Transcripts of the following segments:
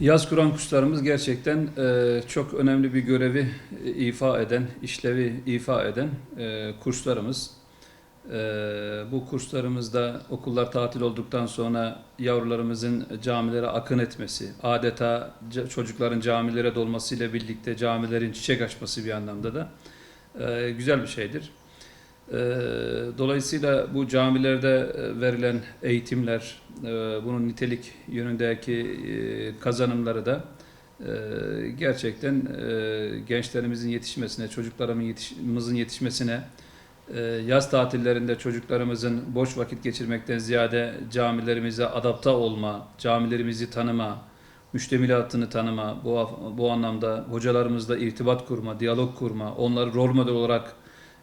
Yaz Kur'an kurslarımız gerçekten e, çok önemli bir görevi e, ifa eden, işlevi ifa eden e, kurslarımız. E, bu kurslarımızda okullar tatil olduktan sonra yavrularımızın camilere akın etmesi, adeta çocukların camilere dolmasıyla birlikte camilerin çiçek açması bir anlamda da e, güzel bir şeydir. E, Dolayısıyla bu camilerde e, verilen eğitimler, e, bunun nitelik yönündeki e, kazanımları da gerçekten gençlerimizin yetişmesine, çocuklarımızın yetişmesine, yaz tatillerinde çocuklarımızın boş vakit geçirmekten ziyade camilerimize adapte olma, camilerimizi tanıma, müştemilatını tanıma, bu, bu anlamda hocalarımızla irtibat kurma, diyalog kurma, onları rol model olarak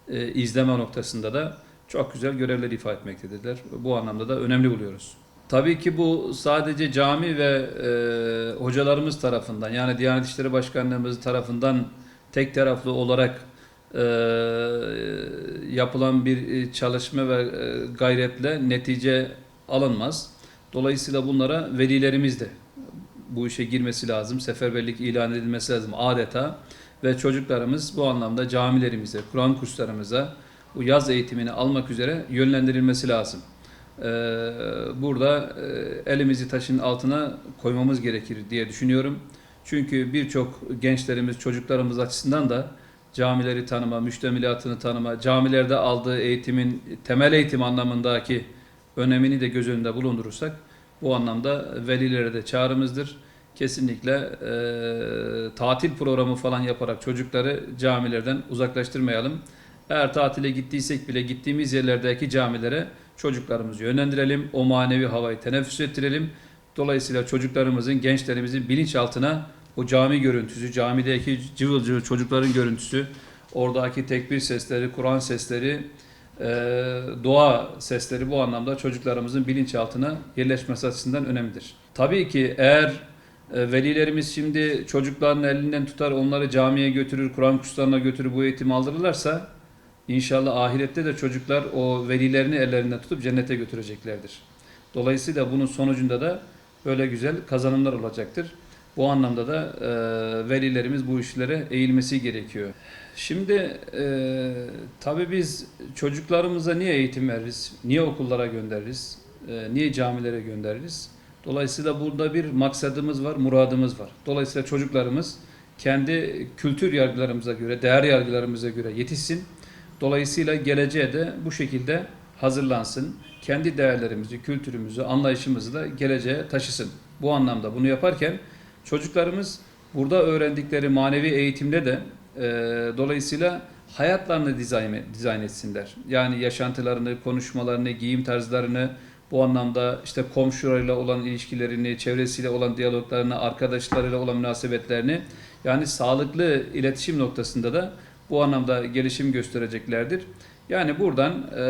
e, izleme noktasında da çok güzel görevler ifa etmektedirler. Bu anlamda da önemli buluyoruz. Tabii ki bu sadece cami ve e, hocalarımız tarafından yani Diyanet İşleri Başkanlığımız tarafından tek taraflı olarak e, yapılan bir e, çalışma ve e, gayretle netice alınmaz. Dolayısıyla bunlara velilerimiz de bu işe girmesi lazım. Seferberlik ilan edilmesi lazım adeta. Ve çocuklarımız bu anlamda camilerimize, Kur'an kurslarımıza bu yaz eğitimini almak üzere yönlendirilmesi lazım. Ee, burada e, elimizi taşın altına koymamız gerekir diye düşünüyorum. Çünkü birçok gençlerimiz, çocuklarımız açısından da camileri tanıma, müştemilatını tanıma, camilerde aldığı eğitimin temel eğitim anlamındaki önemini de göz önünde bulundurursak bu anlamda velilere de çağrımızdır. Kesinlikle e, tatil programı falan yaparak çocukları camilerden uzaklaştırmayalım. Eğer tatile gittiysek bile gittiğimiz yerlerdeki camilere çocuklarımızı yönlendirelim. O manevi havayı teneffüs ettirelim. Dolayısıyla çocuklarımızın, gençlerimizin bilinçaltına o cami görüntüsü, camideki cıvıl cıvıl çocukların görüntüsü, oradaki tekbir sesleri, Kur'an sesleri, e, doğa sesleri bu anlamda çocuklarımızın bilinçaltına yerleşmesi açısından önemlidir. Tabii ki eğer e, velilerimiz şimdi çocukların elinden tutar, onları camiye götürür, Kur'an kurslarına götürür, bu eğitimi aldırırlarsa inşallah ahirette de çocuklar o velilerini ellerinden tutup cennete götüreceklerdir. Dolayısıyla bunun sonucunda da böyle güzel kazanımlar olacaktır. Bu anlamda da e, velilerimiz bu işlere eğilmesi gerekiyor. Şimdi e, tabii biz çocuklarımıza niye eğitim veririz, niye okullara göndeririz, e, niye camilere göndeririz? Dolayısıyla burada bir maksadımız var, muradımız var. Dolayısıyla çocuklarımız kendi kültür yargılarımıza göre, değer yargılarımıza göre yetişsin. Dolayısıyla geleceğe de bu şekilde hazırlansın. Kendi değerlerimizi, kültürümüzü, anlayışımızı da geleceğe taşısın. Bu anlamda bunu yaparken çocuklarımız burada öğrendikleri manevi eğitimde de e, dolayısıyla hayatlarını dizayn, dizayn etsinler. Yani yaşantılarını, konuşmalarını, giyim tarzlarını, bu anlamda işte komşularıyla olan ilişkilerini, çevresiyle olan diyaloglarını, arkadaşlarıyla olan münasebetlerini yani sağlıklı iletişim noktasında da bu anlamda gelişim göstereceklerdir. Yani buradan e,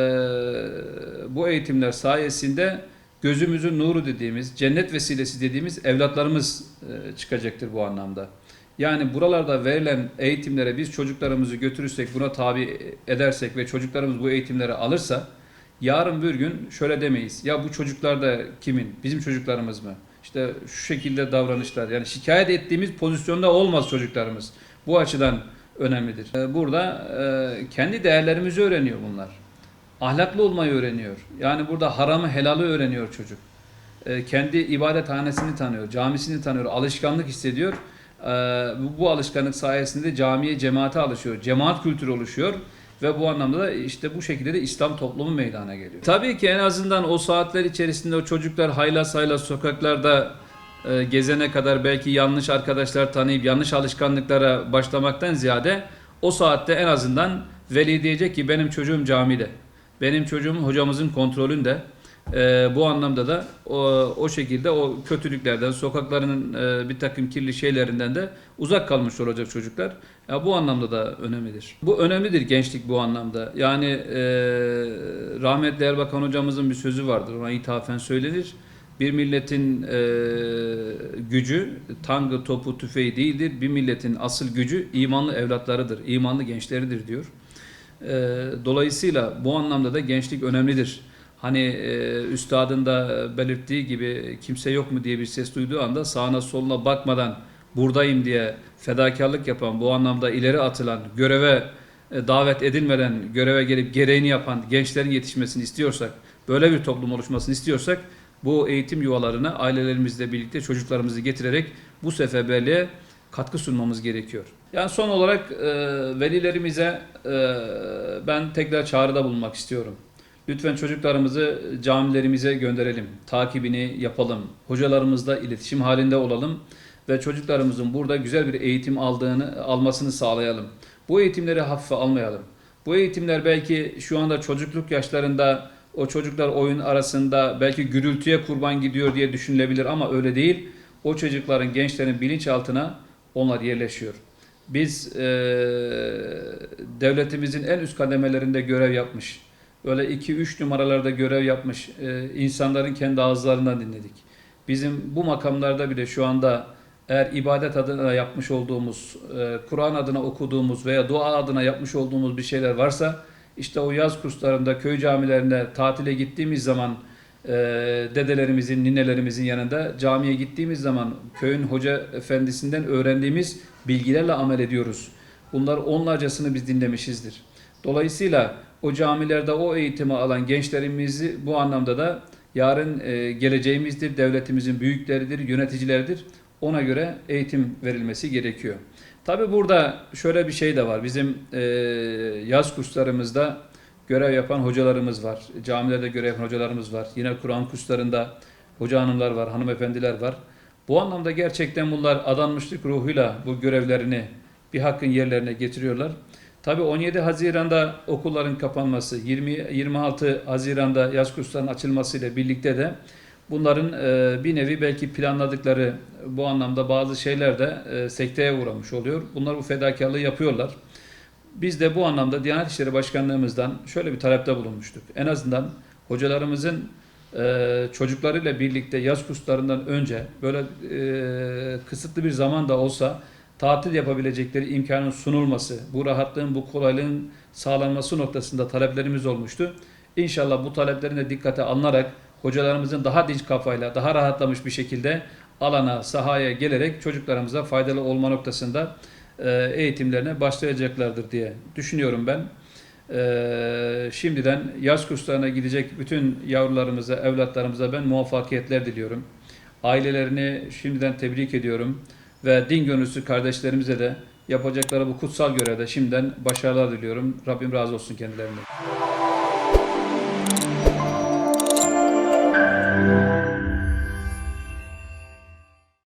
bu eğitimler sayesinde gözümüzün nuru dediğimiz, cennet vesilesi dediğimiz evlatlarımız e, çıkacaktır bu anlamda. Yani buralarda verilen eğitimlere biz çocuklarımızı götürürsek, buna tabi edersek ve çocuklarımız bu eğitimleri alırsa yarın bir gün şöyle demeyiz. Ya bu çocuklar da kimin? Bizim çocuklarımız mı? İşte şu şekilde davranışlar. Yani şikayet ettiğimiz pozisyonda olmaz çocuklarımız. Bu açıdan önemlidir. Ee, Burada e, kendi değerlerimizi öğreniyor bunlar. Ahlaklı olmayı öğreniyor. Yani burada haramı helalı öğreniyor çocuk. Ee, Kendi ibadethanesini tanıyor, camisini tanıyor, alışkanlık hissediyor. Bu, bu alışkanlık sayesinde camiye, cemaate alışıyor. Cemaat kültürü oluşuyor. Ve bu anlamda da işte bu şekilde de İslam toplumu meydana geliyor. Tabii ki en azından o saatler içerisinde o çocuklar haylaz haylaz sokaklarda e, gezene kadar belki yanlış arkadaşlar tanıyıp yanlış alışkanlıklara başlamaktan ziyade o saatte en azından veli diyecek ki benim çocuğum camide. Benim çocuğum hocamızın kontrolünde. E, bu anlamda da o, o şekilde o kötülüklerden, sokakların e, bir takım kirli şeylerinden de uzak kalmış olacak çocuklar. Ya bu anlamda da önemlidir. Bu önemlidir gençlik bu anlamda. Yani e, rahmetli Erbakan hocamızın bir sözü vardır. Ona ithafen söylenir. Bir milletin e, gücü tangı, topu, tüfeği değildir. Bir milletin asıl gücü imanlı evlatlarıdır, imanlı gençleridir diyor. E, dolayısıyla bu anlamda da gençlik önemlidir. Hani e, üstadın da belirttiği gibi kimse yok mu diye bir ses duyduğu anda sağına soluna bakmadan buradayım diye fedakarlık yapan, bu anlamda ileri atılan, göreve e, davet edilmeden göreve gelip gereğini yapan gençlerin yetişmesini istiyorsak, böyle bir toplum oluşmasını istiyorsak bu eğitim yuvalarına ailelerimizle birlikte çocuklarımızı getirerek bu seferberliğe katkı sunmamız gerekiyor. Yani son olarak e, velilerimize e, ben tekrar çağrıda bulunmak istiyorum. Lütfen çocuklarımızı camilerimize gönderelim, takibini yapalım, hocalarımızla iletişim halinde olalım ve çocuklarımızın burada güzel bir eğitim aldığını almasını sağlayalım. Bu eğitimleri hafife almayalım. Bu eğitimler belki şu anda çocukluk yaşlarında o çocuklar oyun arasında belki gürültüye kurban gidiyor diye düşünülebilir ama öyle değil. O çocukların, gençlerin bilinçaltına onlar yerleşiyor. Biz eee, devletimizin en üst kademelerinde görev yapmış, böyle 2-3 numaralarda görev yapmış eee, insanların kendi ağızlarından dinledik. Bizim bu makamlarda bile şu anda eğer ibadet adına yapmış olduğumuz, eee, Kur'an adına okuduğumuz veya dua adına yapmış olduğumuz bir şeyler varsa işte o yaz kurslarında, köy camilerinde tatile gittiğimiz zaman e, dedelerimizin, ninelerimizin yanında camiye gittiğimiz zaman köyün hoca efendisinden öğrendiğimiz bilgilerle amel ediyoruz. Bunlar onlarcasını biz dinlemişizdir. Dolayısıyla o camilerde o eğitimi alan gençlerimizi bu anlamda da yarın e, geleceğimizdir, devletimizin büyükleridir, yöneticileridir. Ona göre eğitim verilmesi gerekiyor. Tabi burada şöyle bir şey de var. Bizim e, yaz kurslarımızda görev yapan hocalarımız var. Camilerde görev yapan hocalarımız var. Yine Kur'an kurslarında hoca hanımlar var, hanımefendiler var. Bu anlamda gerçekten bunlar adanmışlık ruhuyla bu görevlerini bir hakkın yerlerine getiriyorlar. Tabi 17 Haziran'da okulların kapanması, 20 26 Haziran'da yaz kurslarının açılmasıyla birlikte de bunların e, bir nevi belki planladıkları bu anlamda bazı şeyler de e, sekteye uğramış oluyor. Bunlar bu fedakarlığı yapıyorlar. Biz de bu anlamda Diyanet İşleri Başkanlığımızdan şöyle bir talepte bulunmuştuk. En azından hocalarımızın e, çocuklarıyla birlikte yaz kurslarından önce böyle e, kısıtlı bir zaman da olsa tatil yapabilecekleri imkanın sunulması, bu rahatlığın, bu kolaylığın sağlanması noktasında taleplerimiz olmuştu. İnşallah bu taleplerin de dikkate alınarak hocalarımızın daha dinç kafayla, daha rahatlamış bir şekilde alana, sahaya gelerek çocuklarımıza faydalı olma noktasında e, eğitimlerine başlayacaklardır diye düşünüyorum ben. E, şimdiden yaz kurslarına gidecek bütün yavrularımıza, evlatlarımıza ben muvaffakiyetler diliyorum. Ailelerini şimdiden tebrik ediyorum ve din gönüllüsü kardeşlerimize de yapacakları bu kutsal görevde şimdiden başarılar diliyorum. Rabbim razı olsun kendilerine.